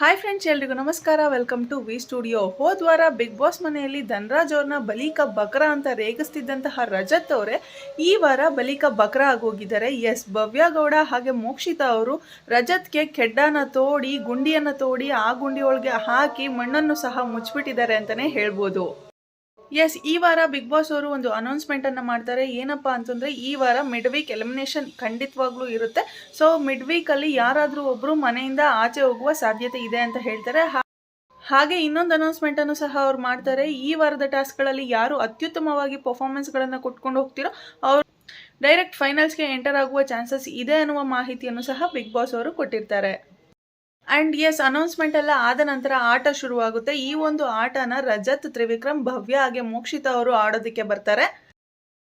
Hi friends ಎಲ್ರಿಗೂ ನಮಸ್ಕಾರ. Welcome to V studio ಹೋದ ವಾರ ಬಿಗ್ ಬಾಸ್ ಮನೆಯಲ್ಲಿ ಧನ್ರಾಜ್ ಅವ್ರನ್ನ ಬಲಿಕ ಬಕ್ರ ಅಂತ ರೇಗಿಸ್ತಿದ್ದಂತಹ ರಜತ್ ಅವರೇ ಈ ವಾರ ಬಲಿಕ ಬಕ್ರ ಆಗೋಗಿದ್ದಾರೆ. ಎಸ್ ಭವ್ಯಗೌಡ ಹಾಗೆ ಮೋಕ್ಷಿತಾ ಅವರು ರಜತ್ಗೆ ಕೆಡ್ಡನ ತೋಡಿ, ಗುಂಡಿಯನ್ನು ತೋಡಿ ಆ ಗುಂಡಿಯೊಳಗೆ ಹಾಕಿ ಮಣ್ಣನ್ನು ಸಹ ಮುಚ್ಚಿಬಿಟ್ಟಿದ್ದಾರೆ ಅಂತಲೇ ಹೇಳ್ಬೋದು. ಎಸ್ ಈ ವಾರ ಬಿಗ್ ಬಾಸ್ ಅವರು ಒಂದು ಅನೌನ್ಸ್ಮೆಂಟ್ ಅನ್ನ ಮಾಡ್ತಾರೆ. ಏನಪ್ಪಾ ಅಂತಂದ್ರೆ, ಈ ವಾರ ಮಿಡ್ ವೀಕ್ ಎಲಿಮಿನೇಷನ್ ಖಂಡಿತವಾಗ್ಲೂ ಇರುತ್ತೆ. ಸೊ ಮಿಡ್ ವೀಕ್ ಅಲ್ಲಿ ಯಾರಾದ್ರೂ ಒಬ್ರು ಮನೆಯಿಂದ ಆಚೆ ಹೋಗುವ ಸಾಧ್ಯತೆ ಇದೆ ಅಂತ ಹೇಳ್ತಾರೆ. ಹಾಗೆ ಇನ್ನೊಂದು ಅನೌನ್ಸ್ಮೆಂಟ್ ಅನ್ನು ಸಹ ಅವ್ರು ಮಾಡ್ತಾರೆ. ಈ ವಾರದ ಟಾಸ್ಕ್ಗಳಲ್ಲಿ ಯಾರು ಅತ್ಯುತ್ತಮವಾಗಿ ಪರ್ಫಾರ್ಮೆನ್ಸ್ ಗಳನ್ನ ಕೊಟ್ಕೊಂಡು ಹೋಗ್ತಿರೋ ಅವ್ರು ಡೈರೆಕ್ಟ್ ಫೈನಲ್ಸ್ಗೆ ಎಂಟರ್ ಆಗುವ ಚಾನ್ಸಸ್ ಇದೆ ಅನ್ನುವ ಮಾಹಿತಿಯನ್ನು ಸಹ ಬಿಗ್ ಬಾಸ್ ಅವರು ಕೊಟ್ಟಿರ್ತಾರೆ. ಅಂಡ್ ಎಸ್ ಅನೌನ್ಸ್ಮೆಂಟ್ ಎಲ್ಲ ಆದ ನಂತರ ಆಟ ಶುರುವಾಗುತ್ತೆ. ಈ ಒಂದು ಆಟನ ರಜತ್ ತ್ರಿವಿಕ್ರಮ್ ಭವ್ಯ ಹಾಗೆ ಮೋಕ್ಷಿತ ಅವರು ಆಡೋದಕ್ಕೆ ಬರ್ತಾರೆ.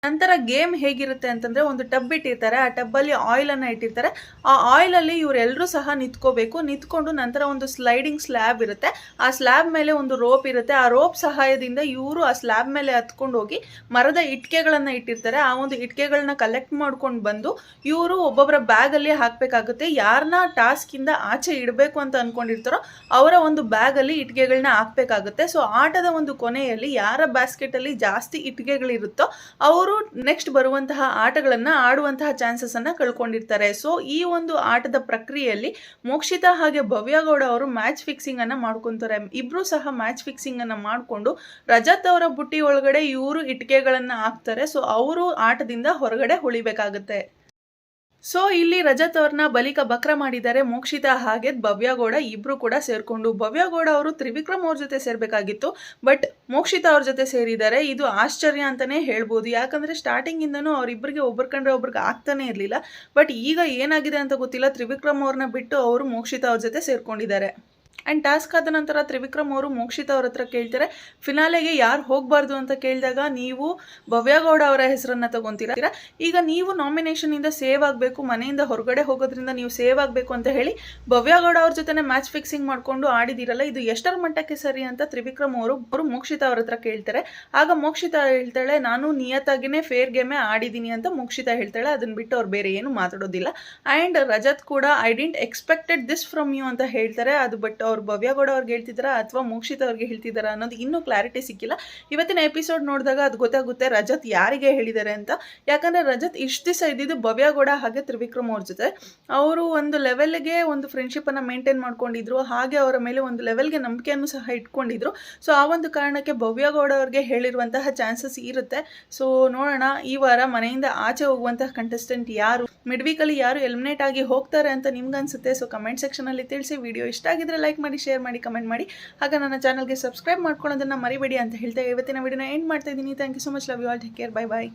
ನಂತರ ಗೇಮ್ ಹೇಗಿರುತ್ತೆ ಅಂತಂದ್ರೆ ಒಂದು ಟಬ್ ಇಟ್ಟಿರ್ತಾರೆ, ಆ ಟಬ್ಬಲ್ಲಿ ಆಯಿಲ್ ಅನ್ನ ಇಟ್ಟಿರ್ತಾರೆ. ಆ ಆಯಿಲ್ ಅಲ್ಲಿ ಇವರೆಲ್ಲರೂ ಸಹ ನಿಂತ್ಕೋಬೇಕು. ನಿಂತ್ಕೊಂಡು ನಂತರ ಒಂದು ಸ್ಲೈಡಿಂಗ್ ಸ್ಲ್ಯಾಬ್ ಇರುತ್ತೆ. ಆ ಸ್ಲ್ಯಾಬ್ ಮೇಲೆ ಒಂದು ರೋಪ್ ಇರುತ್ತೆ. ಆ ರೋಪ್ ಸಹಾಯದಿಂದ ಇವರು ಆ ಸ್ಲ್ಯಾಬ್ ಮೇಲೆ ಹತ್ಕೊಂಡು ಹೋಗಿ ಮರದ ಇಟ್ಕೆಗಳನ್ನ ಇಟ್ಟಿರ್ತಾರೆ. ಆ ಒಂದು ಇಟ್ಕೆಗಳನ್ನ ಕಲೆಕ್ಟ್ ಮಾಡ್ಕೊಂಡು ಬಂದು ಇವರು ಒಬ್ಬೊಬ್ಬರ ಬ್ಯಾಗ್ ಅಲ್ಲಿ ಹಾಕ್ಬೇಕಾಗುತ್ತೆ. ಯಾರನ್ನ ಇಂದ ಆಚೆ ಇಡಬೇಕು ಅಂತ ಅನ್ಕೊಂಡಿರ್ತಾರೋ ಅವರ ಒಂದು ಬ್ಯಾಗ್ ಅಲ್ಲಿ ಇಟ್ಕೆಗಳನ್ನ ಹಾಕ್ಬೇಕಾಗುತ್ತೆ. ಸೊ ಆಟದ ಒಂದು ಕೊನೆಯಲ್ಲಿ ಯಾರ ಬ್ಯಾಸ್ಕೆಟ್ ಅಲ್ಲಿ ಜಾಸ್ತಿ ಇಟ್ಕೆಗಳಿರುತ್ತೋ ಅವರು ನೆಕ್ಸ್ಟ್ ಬರುವಂತಹ ಆಟಗಳನ್ನು ಆಡುವಂತಹ ಚಾನ್ಸಸ್ ಅನ್ನ ಕಳ್ಕೊಂಡಿರ್ತಾರೆ. ಸೊ ಈ ಒಂದು ಆಟದ ಪ್ರಕ್ರಿಯೆಯಲ್ಲಿ ಮೋಕ್ಷಿತಾ ಹಾಗೆ ಭವ್ಯಗೌಡ ಅವರು ಮ್ಯಾಚ್ ಫಿಕ್ಸಿಂಗ್ ಅನ್ನು ಮಾಡ್ಕೊಂತಾರೆ. ಇಬ್ರು ಸಹ ಮ್ಯಾಚ್ ಫಿಕ್ಸಿಂಗ್ ಅನ್ನ ಮಾಡ್ಕೊಂಡು ರಜತ್ ಅವರ ಬುಟ್ಟಿ ಒಳಗಡೆ ಇವರು ಇಟ್ಕೆಗಳನ್ನ ಹಾಕ್ತಾರೆ. ಸೊ ಅವರು ಆಟದಿಂದ ಹೊರಗಡೆ ಉಳಿಬೇಕಾಗುತ್ತೆ ಸೊ ಇಲ್ಲಿ ರಜತ್ ಅವ್ರನ್ನ ಬಲಿಕ ಬಕ್ರ ಮಾಡಿದ್ದಾರೆ ಮೋಕ್ಷಿತಾ ಹಾಗೆ ಭವ್ಯಗೌಡ ಇಬ್ರು ಕೂಡ ಸೇರ್ಕೊಂಡು. ಭವ್ಯಗೌಡ ಅವರು ತ್ರಿವಿಕ್ರಮ್ ಅವ್ರ ಜೊತೆ ಸೇರ್ಬೇಕಾಗಿತ್ತು ಬಟ್ ಮೋಕ್ಷಿತಾ ಅವ್ರ ಜೊತೆ ಸೇರಿದ್ದಾರೆ. ಇದು ಆಶ್ಚರ್ಯ ಅಂತಾನೆ ಹೇಳ್ಬೋದು. ಯಾಕಂದ್ರೆ ಸ್ಟಾರ್ಟಿಂಗ್ ಇಂದನೂ ಅವರಿಬ್ಬರಿಗೆ ಒಬ್ರ ಕಂಡ್ರೆ ಒಬ್ರಿಗೆ ಆಗ್ತಾನೆ ಇರಲಿಲ್ಲ. ಬಟ್ ಈಗ ಏನಾಗಿದೆ ಅಂತ ಗೊತ್ತಿಲ್ಲ. ತ್ರಿವಿಕ್ರಮ್ ಅವ್ರನ್ನ ಬಿಟ್ಟು ಅವರು ಮೋಕ್ಷಿತಾ ಅವ್ರ ಜೊತೆ ಸೇರ್ಕೊಂಡಿದ್ದಾರೆ. ಆ್ಯಂಡ್ ಟಾಸ್ಕ್ ಆದ ನಂತರ ತ್ರಿವಿಕ್ರಮ್ ಅವರು ಮೋಕ್ಷಿತ ಅವ್ರ ಹತ್ರ ಕೇಳ್ತಾರೆ, ಫಿನಾಲೆಗೆ ಯಾರು ಹೋಗಬಾರ್ದು ಅಂತ ಕೇಳಿದಾಗ ನೀವು ಭವ್ಯಗೌಡ ಅವರ ಹೆಸರನ್ನ ತಗೊತೀರಾ? ಈಗ ನೀವು ನಾಮಿನೇಷನಿಂದ ಸೇವ್ ಆಗಬೇಕು, ಮನೆಯಿಂದ ಹೊರಗಡೆ ಹೋಗೋದ್ರಿಂದ ನೀವು ಸೇವ್ ಆಗಬೇಕು ಅಂತ ಹೇಳಿ ಭವ್ಯಗೌಡ ಅವ್ರ ಜೊತೆ ಮ್ಯಾಚ್ ಫಿಕ್ಸಿಂಗ್ ಮಾಡ್ಕೊಂಡು ಆಡಿದಿರಲ್ಲ, ಇದು ಎಷ್ಟರ ಮಟ್ಟಕ್ಕೆ ಸರಿ ಅಂತ ತ್ರಿವಿಕ್ರಮ್ ಅವರು ಅವರು ಮೋಕ್ಷಿತ ಅವ್ರ ಹತ್ರ ಕೇಳ್ತಾರೆ. ಆಗ ಮೋಕ್ಷಿತ ಹೇಳ್ತಾಳೆ, ನಾನು ನಿಯತ್ತಾಗಿನೇ ಫೇರ್ ಗೇಮೇ ಆಡಿದ್ದೀನಿ ಅಂತ ಮೋಕ್ಷಿತ ಹೇಳ್ತಾಳೆ ಅದನ್ನ ಬಿಟ್ಟು ಅವ್ರು ಬೇರೆ ಏನು ಮಾತಾಡೋದಿಲ್ಲ. ಆ್ಯಂಡ್ ರಜತ್ ಕೂಡ I didn't expected this from you ಅಂತ ಹೇಳ್ತಾರೆ, ಅದು ಬಟ್ ಅವ್ರು ಭವ್ಯಗೌಡ ಅವ್ರಿಗೆ ಹೇಳ್ತಿದ್ದಾರಾ ಅಥವಾ ಮೋಕ್ಷಿತ ಅವ್ರಿಗೆ ಹೇಳ್ತಿದ್ದಾರಾ ಅನ್ನೋದು ಇನ್ನೂ ಕ್ಲಾರಿಟಿ ಸಿಕ್ಕಿಲ್ಲ. ಇವತ್ತಿನ ಎಪಿಸೋಡ್ ನೋಡಿದಾಗ ಅದು ಗೊತ್ತಾಗುತ್ತೆ ರಜತ್ ಯಾರಿಗೆ ಹೇಳಿದ್ದಾರೆ ಅಂತ. ಯಾಕಂದ್ರೆ ರಜತ್ ಇಷ್ಟು ದಿವಸ ಇದ್ದಿದ್ದು ಭವ್ಯಗೌಡ ಹಾಗೆ ತ್ರಿವಿಕ್ರಮ್ ಅವ್ರ ಜೊತೆ. ಅವರು ಒಂದು ಲೆವೆಲ್ಗೆ ಒಂದು ಫ್ರೆಂಡ್ಶಿಪ್ಪನ್ನು ಮೇಂಟೈನ್ ಮಾಡ್ಕೊಂಡಿದ್ರು. ಹಾಗೆ ಅವರ ಮೇಲೆ ಒಂದು ಲೆವೆಲ್ಗೆ ನಂಬಿಕೆಯನ್ನು ಸಹ ಇಟ್ಕೊಂಡಿದ್ರು. ಸೊ ಆ ಒಂದು ಕಾರಣಕ್ಕೆ ಭವ್ಯಗೌಡ ಅವ್ರಿಗೆ ಹೇಳಿರುವಂತಹ ಚಾನ್ಸಸ್ ಇರುತ್ತೆ. ಸೊ ನೋಡೋಣ. ಈ ವಾರ ಮನೆಯಿಂದ ಆಚೆ ಹೋಗುವಂತಹ ಕಂಟೆಸ್ಟೆಂಟ್ ಯಾರು? ಮಿಡ್ವೀಕಲ್ಲಿ ಯಾರು ಎಲಿಮಿನೇಟ್ ಆಗಿ ಹೋಗ್ತಾರೆ ಅಂತ ನಿಮ್ಗೆ ಅನ್ಸುತ್ತೆ ಸೊ ಕಮೆಂಟ್ ಸೆಕ್ಷನಲ್ಲಿ ತಿಳಿಸಿ. ವಿಡಿಯೋ ಇಷ್ಟ ಆಗಿದ್ರೆ ಲೈಕ್ ಮಾಡಿ ಶೇರ್ ಮಾಡಿ ಕಮೆಂಟ್ ಮಾಡಿ. ಹಾಗೆ ನನ್ನ ಚಾನಲ್ಗೆ ಸಬ್ಸ್ಕ್ರೈಬ್ ಮಾಡ್ಕೊಳ್ಳೋದನ್ನು ಮರಿಬೇಡಿ ಅಂತ ಹೇಳ್ತಾ ಇವತ್ತಿನ ವಿಡಿಯೋನ ಎಂಡ್ ಮಾಡ್ತಾ ಇದ್ದೀನಿ. Thank you so much love you all take care bye bye